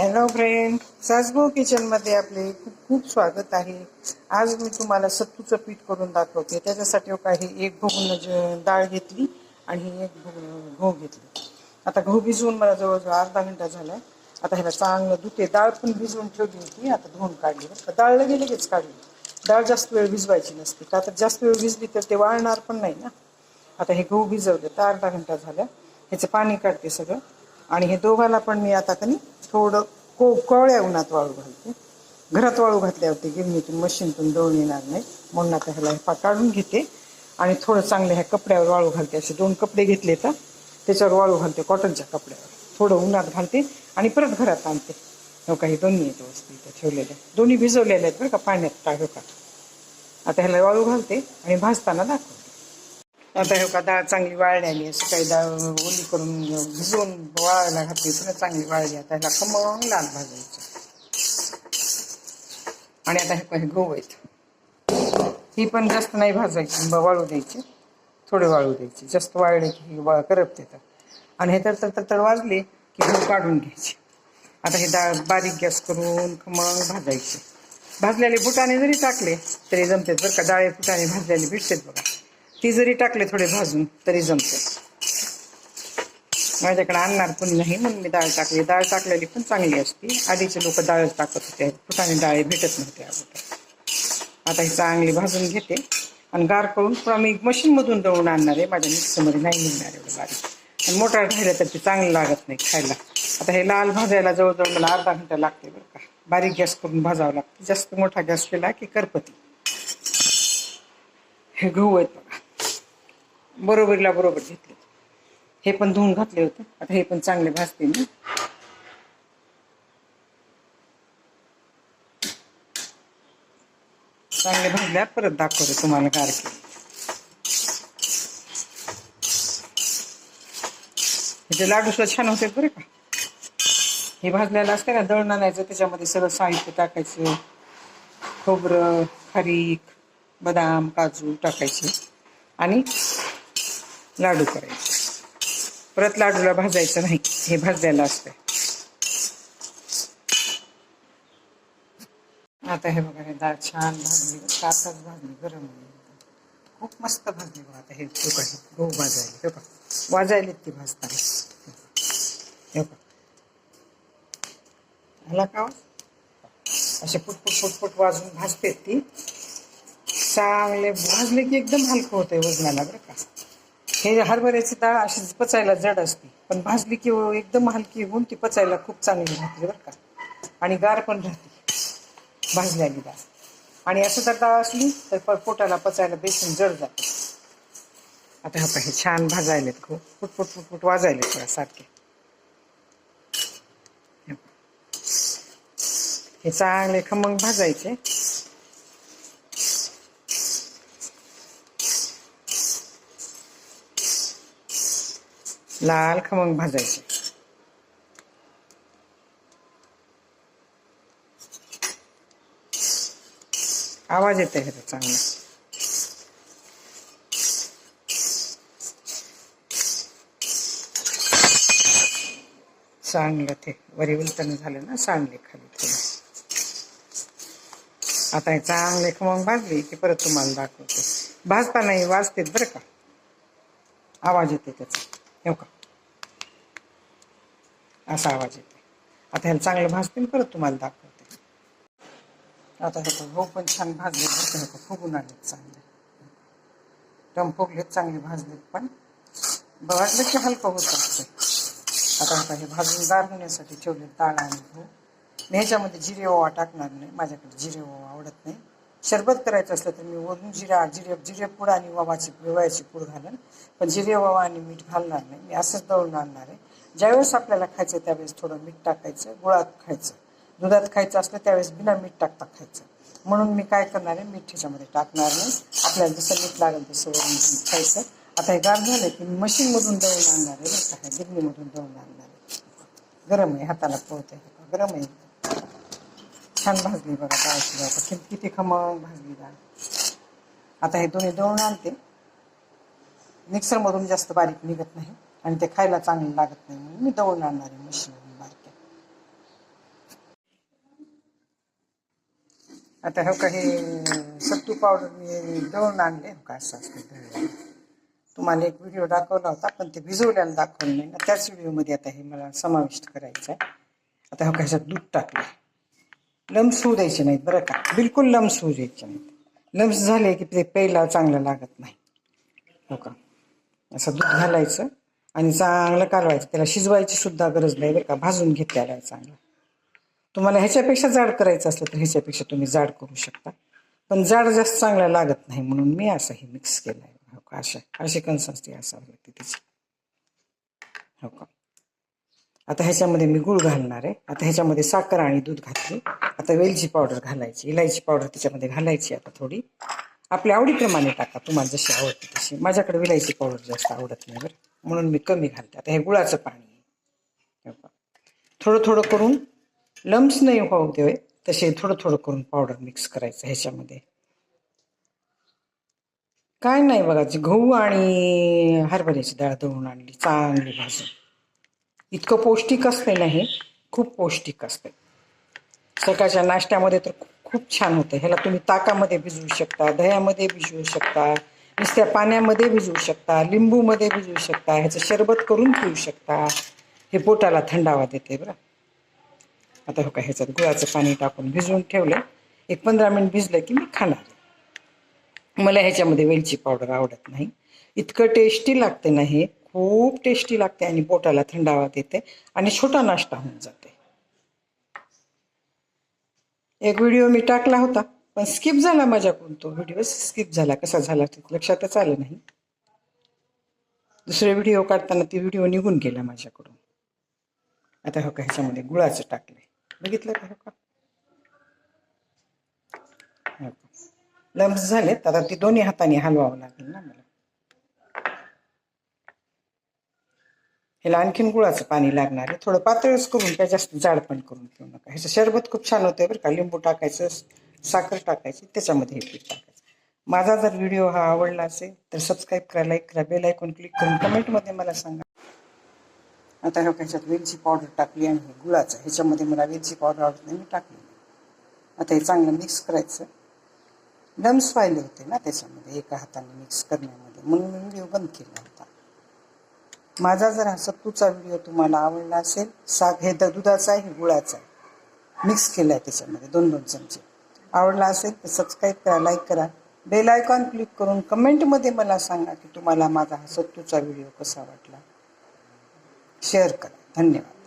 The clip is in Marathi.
हॅलो फ्रेंड सासगो किचनमध्ये आपले खूप खूप स्वागत आहे. आज मी तुम्हाला सत्तूचं पीठ करून दाखवते. त्याच्यासाठी हो काही एक भोगून ज- डाळ घेतली आणि एक भोगून गहू घेतली. आता गहू भिजवून मला जवळजवळ अर्धा घंटा झाला आता ह्याला चांगलं धुते. डाळ पण भिजवून ठेवली होती. आता धुवून काढली. बरं का. डाळ लगेच लगेच काढली. डाळ जास्त वेळ भिजवायची नसते. का तर जास्त वेळ भिजली तर ते वाळणार पण नाही ना. आता हे गहू भिजवले तर अर्धा घंटा झाला. ह्याचं पाणी काढते सगळं. आणि हे दोघाला पण मी आता कनी थोडं को कोवळ्या उन्हात वाळू घालते. घरात वाळू घातल्यावरती गिरणीतून मशीनतून दळून येणार नाही. म्हणून आता ह्याला हे काढून घेते. आणि थोडं चांगलं ह्या कपड्यावर वाळू घालते. असे दोन कपडे घेतले तर त्याच्यावर वाळू घालते कॉटनच्या कपड्यावर. थोडं उन्हात घालते आणि परत घरात आणते. हो काही दोन्ही आहेत वस्तू इथं ठेवलेल्या दोन्ही भिजवलेल्या आहेत बरं का पाण्यात टाकू का. आता ह्याला वाळू घालते आणि भाजताना दाखवते. आता हे का डाळ चांगली वाळली आली. असं सकाळी डाळ ओली करून भिजवून वाळायला घातली पुन्हा चांगली वाळली. आता ह्याला खमंग लाल भाजायचं. आणि आता हे काही गहू आहेत. ही पण जास्त नाही भाजायची वाळू द्यायची. थोडे वाळू द्यायची. जास्त वाळले की वाळ वा करपते आणि हे तर तर तर- तर वाजले की गहू काढून घ्यायचे. आता हे डाळ बारीक गॅस करून खमंग भाजायचे. भाजलेले बुटाने जरी टाकले तरी जमते बरं का. डाळे फुटाणे भाजलेले भेटतात बघा. ती जरी टाकले थोडे भाजून तरी जमते. माझ्याकडे आणणार पण नाही म्हणून मी डाळ टाकली. डाळ टाकलेली पण चांगली असती. आधीचे लोक डाळ टाकत होते. फुटाने डाळे भेटत नव्हते अगोदर. आता ही चांगली भाजून घेते. आणि गार करून पुन्हा मी मशीनमधून दळून आणणार आहे. माझ्या मिक्सरमध्ये नाही निघणार एवढं बारीक. आणि मोठा राहिलं तर ते चांगलं लागत नाही खायला. आता हे लाल भाजायला जवळजवळ मला अर्धा घंटा लागते बरं का. बारीक गॅस करून भाजावं लागतं. जास्त मोठा गॅस केला की करपती. हे गहू आहेत बघा. बरोबरीला बरोबर घेतले. हे पण धुवून घातले होते. आता हे पण चांगले भाजते मी. चांगले भाजल्या परत दाखवते तुम्हाला गारखे ते ह्याचे लाडू सुद्धा छान होते बरं का. हे भाजलेलं असते ना दळण आणायचं त्याच्यामध्ये सगळं साहित्य टाकायचं. खोबरं खारीक बदाम काजू टाकायचे. आणि लाडू करायचे. परत लाडूला भाजायचं नाही हे भाजलेलं असतंय. आता हे बघा हे डाळ छान भाजली तासच भाजली गरम खूप मस्त भाजली बघा आता हे लोक गहू भाजायला. हे बघा वाजायलेत ती भाजताना. हे बघा. ह्याला का असे फुटफुट फुटफुट वाजून भाजते ती. चांगले भाजले की एकदम हलकं होतंय वजनाला बरं का. हे हरभऱ्याची डाळ अशी पचायला जड असते. पण भाजली की एकदम हलकी होऊन ती पचायला खूप चांगली राहते बरं का. आणि गार पण राहते. भाजल्याली डाळ. आणि असं जर डाळ असली तर प- पोटाला पचायला बेसन जड जाते. आता हा पाहिजे छान भाजायलेत खूप फुटफुट फुटफुट वाजायले थोडा सारखे. हे चांगले खमंग भाजायचे. लाल खमंग भाजायचे. आवाज येते ह्याचा चांगला? चांगलं ते. वरी उलटण झालं ना सांगले खाली थोडं. आता हे चांगले खमंग भाजली की परत तुम्हाला दाखवते. भाजता नाही वाजतेत बरं का? आवाज येते त्याचा. का? असा आवाज़ येते आता ह्याला चांगलं भाजते परत तुम्हाला दाखवते. आता हे गहू पण छान भाजले बरं का हे फुगून आलेत चांगले. टम चांगले भाजलेत पण भाजलं की हलकं होत असते आता आता हे भाजून गार होण्यासाठी ठेवले डाळ आणि गहू. मी ह्याच्यामध्ये जिरे ओवा टाकणार नाही. माझ्याकडे जिरे ओवा आवडत नाही. शरबत करायचं असलं तर मी वरून जिरा जिरे जिरे पूड आणि वावाची ओव्याची पूड घालेन पण जिरे वावा आणि मीठ घालणार नाही. मी असंच दळून आणणार आहे. ज्यावेळेस आपल्याला खायचं त्यावेळेस थोडं मीठ टाकायचं गुळात खायचं. दुधात खायचं असलं त्यावेळेस बिना मीठ टाकता खायचं. म्हणून मी काय करणार आहे मीठ ह्याच्यामध्ये टाकणार नाही. आपल्याला जसं मीठ लागेल तसं वरून खायचं. आता हे गार झालं की मी मशीनमधून दळून आणणार आहे बरं का? गिरणीमधून दळून आणणार आहे. गरम आहे हाताला पोहत आहे गरम आहे. छान भाजली बघा किती खमंग भाजली डाळ. आता हे दोन्ही दळून आणते. मिक्सरमधून जास्त बारीक निघत नाही आणि ते खायला चांगलं लागत नाही म्हणून मी दळून आणणार आहे मशीन बारीक आता हो काही सत्तू पावडर मी दळून आणले. हो का असं तुम्हाला एक व्हिडिओ दाखवला होता पण ते भिजवल्याला दाखवलं नाही. ना त्याच व्हिडिओमध्ये आता हे मला समाविष्ट करायचं आहे आता हो कशात दूध टाकलं लम्स होऊ द्यायचे नाहीत बरं का. बिलकुल लम्स होऊ द्यायचे नाहीत. लम्स झाले की ते प्यायला चांगलं लागत नाही. हो का? असं दूध घालायचं आणि चांगलं कालवायचं. त्याला शिजवायची सुद्धा गरज नाही बरं का. भाजून घेतलेला आहे चांगला. तुम्हाला ह्याच्यापेक्षा जाड करायचं असलं तर ह्याच्यापेक्षा तुम्ही जाड करू शकता. पण जाड जास्त चांगला लागत नाही म्हणून मी असं हे मिक्स केलं आहे हो का? अशा अशी कन्सन्सी असावी लागते त्याची. हो का? आता ह्याच्यामध्ये मी गुळ घालणार आहे. आता ह्याच्यामध्ये साखर आणि दूध घातली. आता वेलची पावडर घालायची इलायची पावडर त्याच्यामध्ये घालायची आता थोडी. आपल्या आवडीप्रमाणे टाका तुम्हाला जशी आवडते तशी. माझ्याकडे विलायची पावडर जास्त आवडत नाही बरं. म्हणून मी कमी घालते. आता हे गुळाचं पाणी आहे. थोडं थोडं करून लम्स नाही होऊ देवे तसे थोडं थोडं करून पावडर मिक्स करायचं ह्याच्यामध्ये. काय नाही बघा जे गहू आणि हरभऱ्याची डाळ दळून आणली चांगली भाजून. इतकं पौष्टिक असते ना हे खूप पौष्टिक असते. सकाळच्या नाश्त्यामध्ये तर खूप- खूप छान होतं. ह्याला तुम्ही ताकामध्ये भिजवू शकता दह्यामध्ये भिजवू शकता नुसत्या पाण्यामध्ये भिजवू शकता लिंबूमध्ये भिजवू शकता ह्याचं शरबत करून पिऊ शकता. हे पोटाला थंडावा देते बरं. आता हो का ह्याच्यात गुळाचं पाणी टाकून भिजवून ठेवलं एक पंधरा मिनिट भिजलं की मी खाणार. मला ह्याच्यामध्ये वेलची पावडर आवडत नाही. इतकं टेस्टी लागते ना हे. खूप टेस्टी लागते आणि पोटाला थंडावा देते आणि छोटा नाश्ता होऊन जाते. एक व्हिडिओ मी टाकला होता पण स्किप झाला माझ्याकडून तो व्हिडिओ स्किप झाला. कसा झाला लक्षातच आलं नाही. दुसरे व्हिडिओ काढताना ती व्हिडिओ निघून गेला माझ्याकडून. आता हो का ह्याच्यामध्ये गुळाचं टाकले बघितलं का हो का? हो का. लम्स झालेत. आता ती दोन्ही हाताने हलवावं लागेल ना मला. ह्याला आणखीन गुळाचं पाणी लागणार आहे. थोडं पातळच करून काय जास्त जाड पण करून ठेवू नका. ह्याचं शरबत खूप छान होतं बरं का. लिंबू टाकायचं साखर टाकायची त्याच्यामध्ये हे पीठ टाकायचं. माझा जर व्हिडिओ हा आवडला असेल तर सबस्क्राईब करा लाईक करा बेल ऐकून क्लिक करून कमेंटमध्ये मला सांगा. आता ह्या ह्याच्यात वेलची पावडर टाकली आणि हे गुळाचं. ह्याच्यामध्ये मला वेलची पावडर आवडत नाही मी टाकली आता हे चांगलं मिक्स करायचं. डम्स व्हायले होते ना त्याच्यामध्ये एका हाताने मिक्स करण्यामध्ये. म्हणून मी व्हिडिओ बंद केला. माझा जर हा सत्तूचा व्हिडिओ तुम्हाला आवडला असेल साग हे द- दुधाचा आहे गुळाचा आहे. मिक्स केला आहे त्याच्यामध्ये दोन दोन चमचे. आवडला असेल तर सबस्क्राईब करा लाईक करा. बेल आयकॉन क्लिक करून कमेंटमध्ये मला सांगा की तुम्हाला माझा हा सत्तूचा व्हिडिओ कसा वाटला. शेअर करा. धन्यवाद.